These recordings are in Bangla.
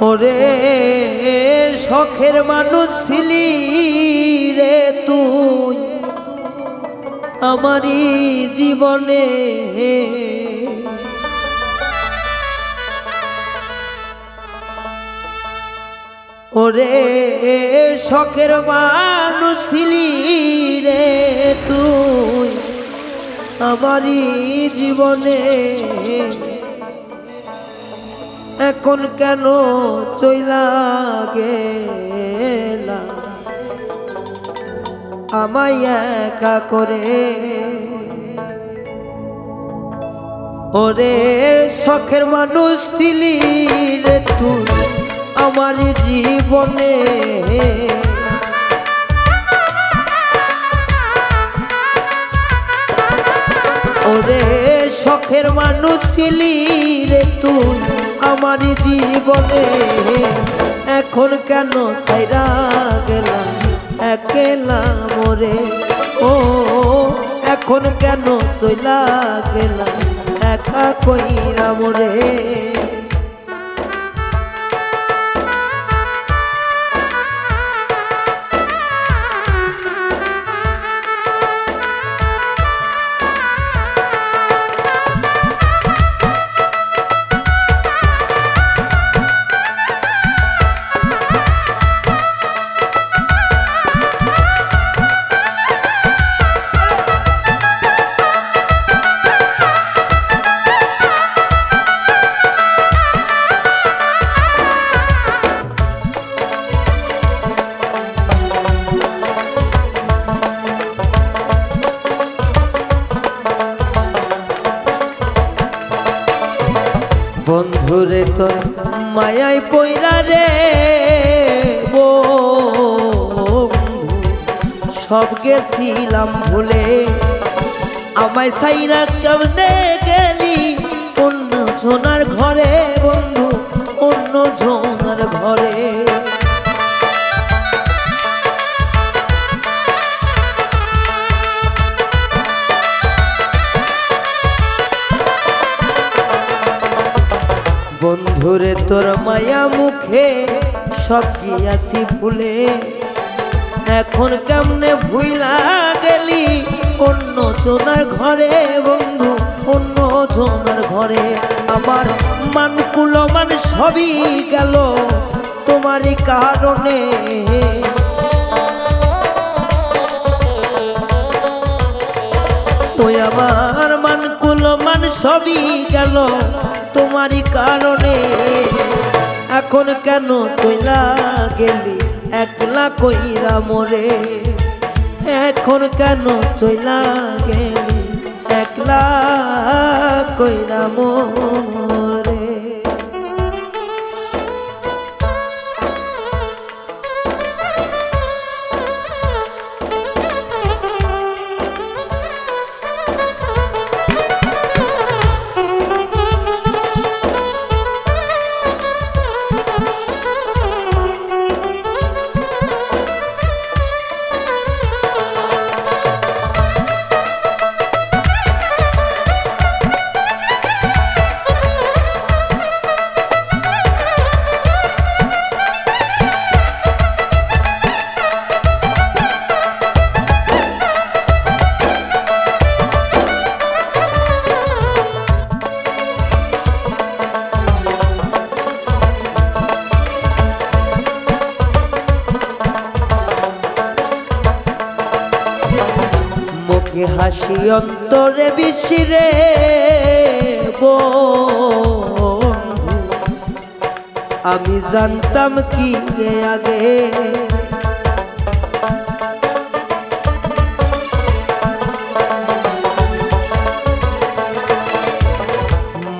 ওরে, শখের মানুষ ছিলি রে তুই। আমারই জীবনে ওরে, শখের মানুষ ছিলি রে তুই। আমারই জীবনে এখন কেন চইলা গেলা? আমায় একা করে? ওরে শখের মানুষ ছিলি রে তুই আমার জীবনে। ওরে শখের মানুষ ছিলি রে তুই আমার জীবনে। এখন কেন সাইরা গেলাম? একেলা মোরে। ও, এখন কেন সইলা গেলাম? একা কইরা মোরে। সব গেছিলাম ভুলে। আমায় সাইরা কেমনে গেলি? অন্য সোনার ঘরে বন্ধু, অন্য সোনার ঘরে। বন্ধুরে তোর মায়া মুখে সব কি আছি ভুলে? এখন কেমনে ভুইলা গেলি? অন্য জোনার ঘরে বন্ধু, অন্য জোনার ঘরে। আমার মান কুলমান সবই গেল তোমারই কারণে। ওই আমার মান কুলমান সবই গেল তোমারই কারণে। এখন কেন চইলা গেলি? একলা কইরা মরে এখন কেন চইলা গেলি? একলা কইরা মোরে। মুখে হাসি অন্তরে বিশিরে বন্ধু আমি জানতাম কি আগে।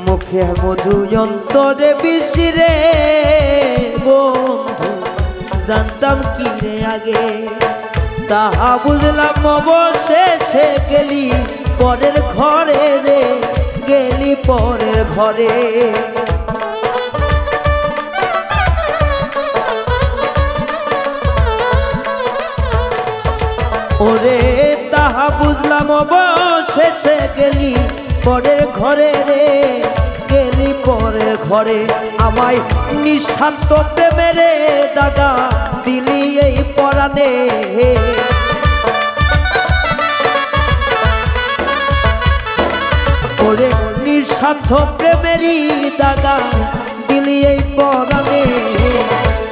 মুখে মধু অন্তরে বিশিরে বন্ধু জানতাম কি আগে। তাহা বুঝলাম অবশেষে গেলি পরের ঘরে রে, গেলি পরের ঘরে। ওরে, তাহা বুঝলাম অবশেষে গেলি পরের ঘরে রে গেলি পরের ঘরে। আমায় নিঃস্বার্থ প্রেমেরে দাগা দিলি এই পরাণে। ওরে নিঃস্বার্থ প্রেমেরই দাগা দিলি এই পরাণে।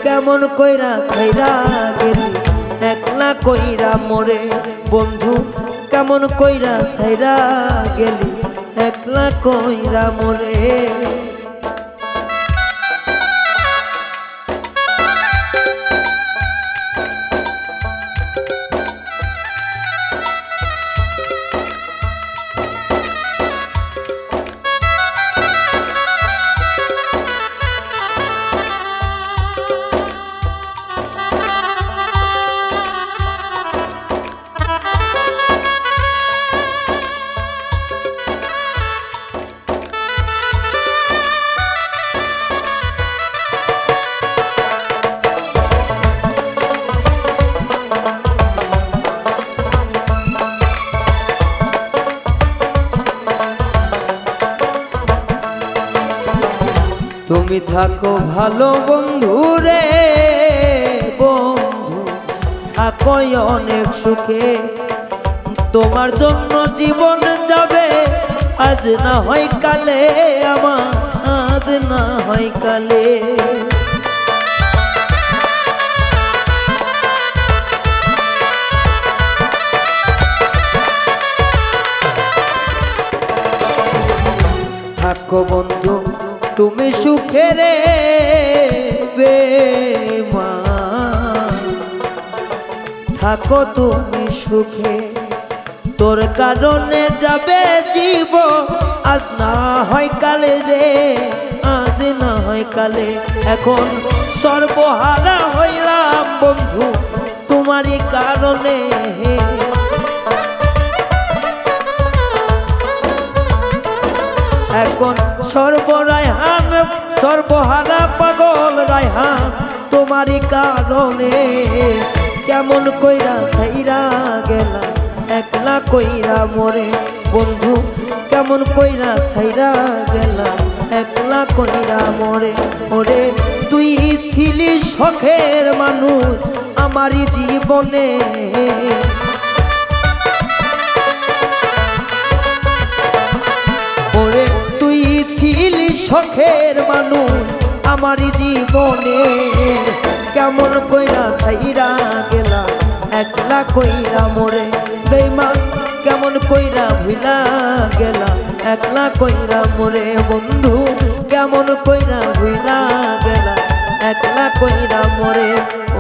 কেমন কইরা সাইরা গেলি, একলা কইরা মোরে। বন্ধু, কেমন কইরা সাইরা গেলি। একলা কইরা মোরে। তুমি থাকো ভালো বন্ধু রে, বন্ধু। থাকো অনেক সুখে। তোমার জন্য জীবন যাবে, আজ না হয় কালে, আমার আজ না হয় কালে। থাকো বন্ধু তুমি সুখে রে বেমান থাকো তুমি সুখে, তোর কারণে যাবে জীব। আজ না হয় কালে রে, আজ না হয় কালে। এখন সর্বহারা হইলাম বন্ধু, তোমারই কারণে। এখন সর্বরায়হান সর্বহারা পাগল রায়হান তোমারই কারণে কেমন কইরা সাইরা গেলা একলা কইরা মোরে। বন্ধু, কেমন কইরা সাইরা গেলা একলা কইরা মোরে। ওরে, তুই ছিলি শখের মানুষ, আমারই জীবনে। ছিলি শখের মানুষ আমার জীবনে। কেমন কইরা সাইরা গেলা, একলা কইরা মোরে। বেইমান কেমন কইরা ভুলা গেলা, একলা কইরা মোরে। বন্ধু, কেমন কইরা ভুলা গেলা, একলা কইরা মোরে।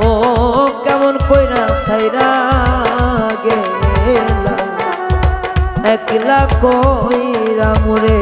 ও, কেমন কইরা সাইরা গেলা, একলা কইরা মোরে।